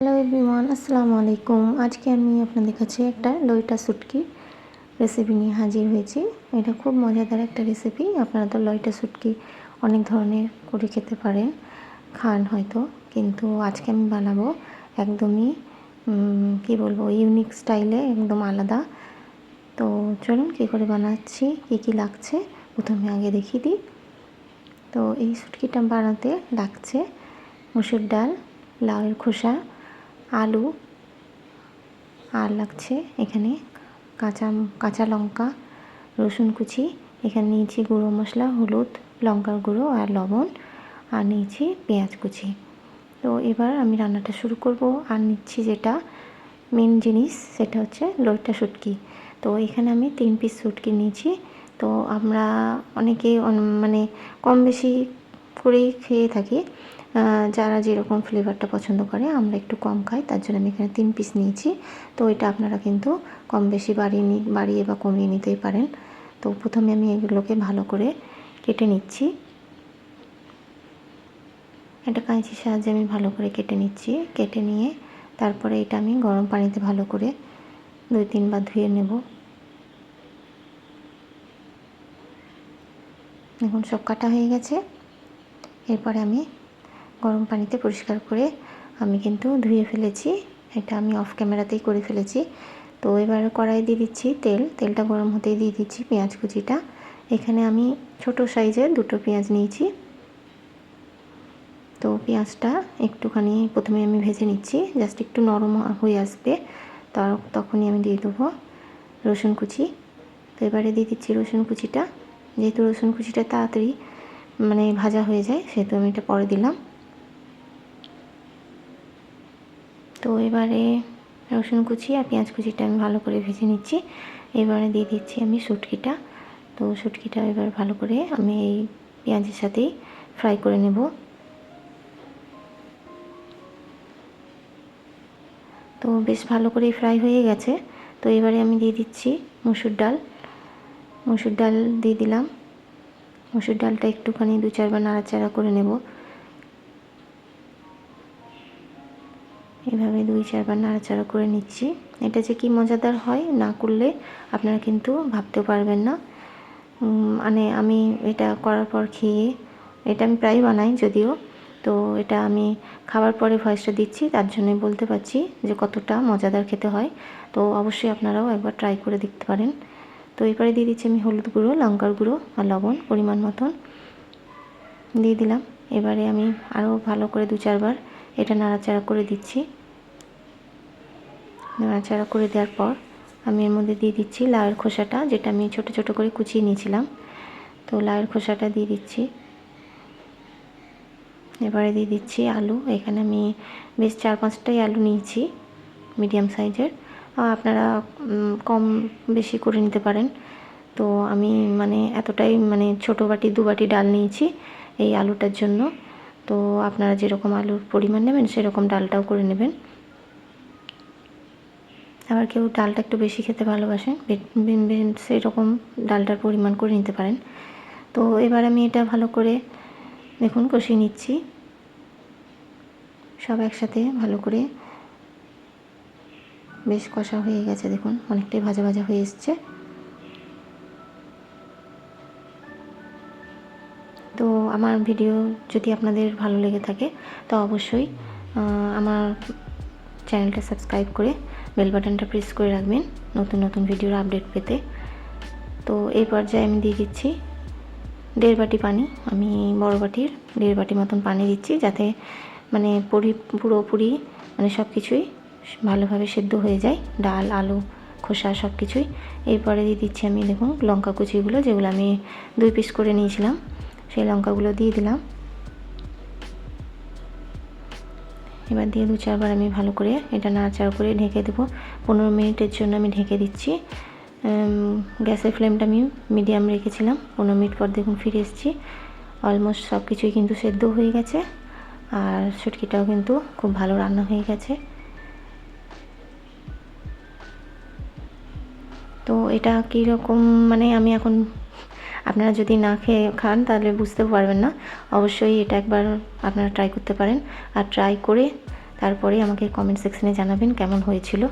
Hello everyone আসসালামু আলাইকুম। আজকে আমি আপনাদের কাছে একটা লইটা শুটকি রেসিপি নিয়ে হাজির হয়েছি। এটা খুব মজাদার একটা রেসিপি আপনারা তো লইটা শুটকি অনেক ধরনের করে খেতে পারেন, খান হয়তো, কিন্তু আজকে আমি বানাবো একদমই কি বলব ইউনিক স্টাইলে একদম আলাদা। তো চলুন কী করে বানাচ্ছি, কী কী লাগছে, প্রথমে আগে দেখিয়ে দিই। তো এই শুটকিটা বানাতে লাগছে মুসুর ডাল, লাউয়ের খোসা আলু, আর লাগছে এখানে কাঁচা কাঁচা লঙ্কা, রসুন কুচি। এখানে নিয়েছি গুঁড়ো মশলা, হলুদ, লঙ্কার গুঁড়ো আর লবণ, আর নিয়েছি পেঁয়াজ কুচি। তো এবার আমি রান্নাটা শুরু করব। আর নিচ্ছি যেটা মেন জিনিস, সেটা হচ্ছে লইটা শুটকি। তো এখানে আমি তিন পিস শুটকি নিয়েছি। তো আমরা অনেকে মানে কম বেশি করেই খেয়ে থাকি। যারা যেরকম ফ্লেভারটা পছন্দ করে, আমরা একটু কম খাই, তার জন্য আমি এখানে তিন পিস নিয়েছি। তো এটা আপনারা কিন্তু কম বেশি বাড়িয়ে নি, বাড়িয়ে বা কমিয়ে নিতেই পারেন। তো প্রথমে আমি এগুলোকে ভালো করে কেটে নিচ্ছি। এটা কাঁচির সাহায্যে আমি ভালো করে কেটে নিচ্ছি। কেটে নিয়ে তারপরে এটা আমি গরম পানিতে ভালো করে দুই তিনবার ধুয়ে নেব। এখন সব কাটা হয়ে গেছে। এরপরে আমি গরম পানিতে পরিষ্কার করে আমি কিন্তু ধুয়ে ফেলেছি। এটা আমি অফ ক্যামেরাতেই করে ফেলেছি। তো এবার কড়াই দিয়ে দিচ্ছি তেল। তেলটা গরম হতেই দিয়ে দিচ্ছি পেঁয়াজ কুচিটা। এখানে আমি ছোট সাইজের দুটো পেঁয়াজ নিয়েছি। তো পেঁয়াজটা একটুখানি প্রথমে আমি ভেজে নিচ্ছি। জাস্ট একটু নরম হয়ে আসবে। তার তখনই আমি দিয়ে দেবো রসুন কুচি। তো এবারে দিয়ে দিচ্ছি রসুন কুচিটা। যেহেতু রসুন কুচিটা তাড়াতাড়ি মানে ভাজা হয়ে যায়, সেহেতু আমি এটা পরে দিলাম। তো এবারে রসুন কুচি আর পেঁয়াজ কুচিটা আমি ভালো করে ভেজে নিচ্ছি। এবারে দিয়ে দিচ্ছি আমি শুটকিটা। তো শুটকিটা এবার ভালো করে আমি এই পেঁয়াজের সাথেই ফ্রাই করে নেব। তো বেশ ভালো করে ফ্রাই হয়ে গেছে। তো এবারে আমি দিয়ে দিচ্ছি মুসুর ডাল। মুসুর ডাল দিয়ে দিলাম। মুসুর ডালটা একটুখানি দু চারবার নাড়াচাড়া করে নেব। এভাবে দুই, চারবার নাড়াচাড়া করে নিচ্ছি। এটা যে কি মজাদার হয় না করলে আপনারা কিন্তু ভাবতেও পারবেন না। মানে আমি এটা করার পর খেয়ে, এটা আমি প্রায় বানাই যদিও। তো এটা আমি খাবার পরে ভয়েসটা দিচ্ছি, তার জন্যই বলতে পারছি যে কতটা মজাদার খেতে হয়। তো অবশ্যই আপনারাও একবার ট্রাই করে দেখতে পারেন। তো এরপরে দিয়ে দিচ্ছি আমি হলুদ গুঁড়ো, লঙ্কার গুঁড়ো আর লবণ পরিমাণ মতন। দিয়ে দিলাম। এবারে আমি আরও ভালো করে দু, চারবার এটা নাড়াচাড়া করে দিচ্ছি। নাড়াচাড়া করে দেওয়ার পর আমি এর মধ্যে দিয়ে দিচ্ছি লাউয়ের খোসাটা, যেটা আমি ছোট ছোট করে কুচিয়ে নিয়েছিলাম। তো লাউয়ের খোসাটা দিয়ে দিচ্ছি। এবারে দিয়ে দিচ্ছি আলু। এখানে আমি বেশ চার পাঁচটাই আলু নিয়েছি, মিডিয়াম সাইজের। আপনারা কম বেশি করে নিতে পারেন। তো আমি মানে এতটাই মানে ছোটো বাটি, দু বাটি ডাল নিয়েছি এই আলুটার জন্য। তো আপনারা যেরকম আলুর পরিমাণ নেবেন, সেরকম ডালটাও করে নেবেন। আবার কেউ ডালটা একটু বেশি খেতে বে- সেরকম ডালটার পরিমাণ করে নিতে পারেন। তো এবার আমি এটা ভালো করে দেখুন, কষিয়ে নিচ্ছি। সব একসাথে ভালো করে বেশ কষা হয়ে গেছে, দেখুন, অনেকটাই ভাজা ভাজা হয়ে এসছে। তো আমার ভিডিও যদি আপনাদের ভালো লেগে থাকে, তো অবশ্যই আমার চ্যানেলটা সাবস্ক্রাইব করে বেল বাটনটা প্রেস করে রাখবেন, নতুন নতুন ভিডিওর আপডেট পেতে। তো এই পর্যায়ে আমি দিয়ে দিচ্ছি দেড় বাটি পানি, আমি বড় বাটির দেড় বাটি মতন পানি দিচ্ছি যাতে মানে পরি, পুরোপুরি মানে সব কিছুই ভালোভাবে সেদ্ধ হয়ে যায়, ডাল, আলু, খোসা সব কিছুই এরপরে দিয়ে দিচ্ছি আমি দেখুন লঙ্কা কুচিগুলো, যেগুলো আমি দুই পিস করে নিয়েছিলাম, সেই লঙ্কাগুলো দিয়ে দিলাম। এবার দিয়ে দু চারবার আমি ভালো করে এটা নাড়াচাড়া করে ঢেকে দেবো। পনেরো মিনিটের জন্য আমি ঢেকে দিচ্ছি। গ্যাসের ফ্লেমটা আমি মিডিয়াম রেখেছিলাম। পনেরো মিনিট পর দেখুন ফিরে এসেছি। অলমোস্ট সব কিছুই কিন্তু সেদ্ধ হয়ে গেছে। আর শুটকিটাও কিন্তু খুব ভালো রান্না হয়ে গেছে। তো এটা কীরকম মানে আমি এখন আপনারা যদি না খেয়ে খান, তাহলে বুঝতে পারবেন না। অবশ্যই এটা একবার আপনারা ট্রাই করতে পারেন। আর ট্রাই করে তারপরে আমাকে কমেন্ট সেকশনে জানাবেন কেমন হয়েছিল।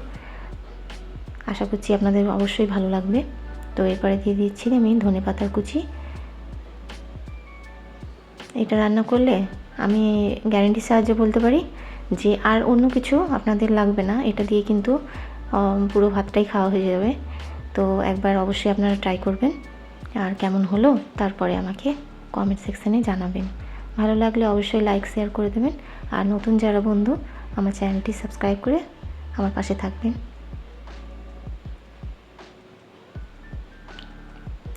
আশা করছি আপনাদের অবশ্যই ভালো লাগবে। তো এরপরে দিয়ে দিচ্ছি আমি ধনে পাতার কুচি। এটা রান্না করলে আমি গ্যারেন্টির সাহায্যে বলতে পারি যে আর অন্য কিছু আপনাদের লাগবে না। এটা দিয়ে কিন্তু পুরো ভাতটাই খাওয়া হয়ে যাবে। তো একবার অবশ্যই আপনারা ট্রাই করবেন। আর কেমন হলো তারপরে আমাকে কমেন্ট সেকশানে জানাবেন। ভালো লাগলে অবশ্যই লাইক শেয়ার করে দেবেন। আর নতুন যারা বন্ধু, আমার চ্যানেলটি সাবস্ক্রাইব করে আমার পাশে থাকবেন।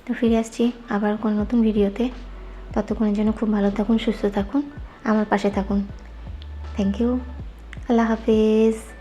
তো ফিরে আসছি আবার কোনো নতুন ভিডিওতে ততক্ষণের জন্য খুব ভালো থাকুন, সুস্থ থাকুন, আমার পাশে থাকুন। থ্যাংক ইউ আল্লাহ হাফেজ।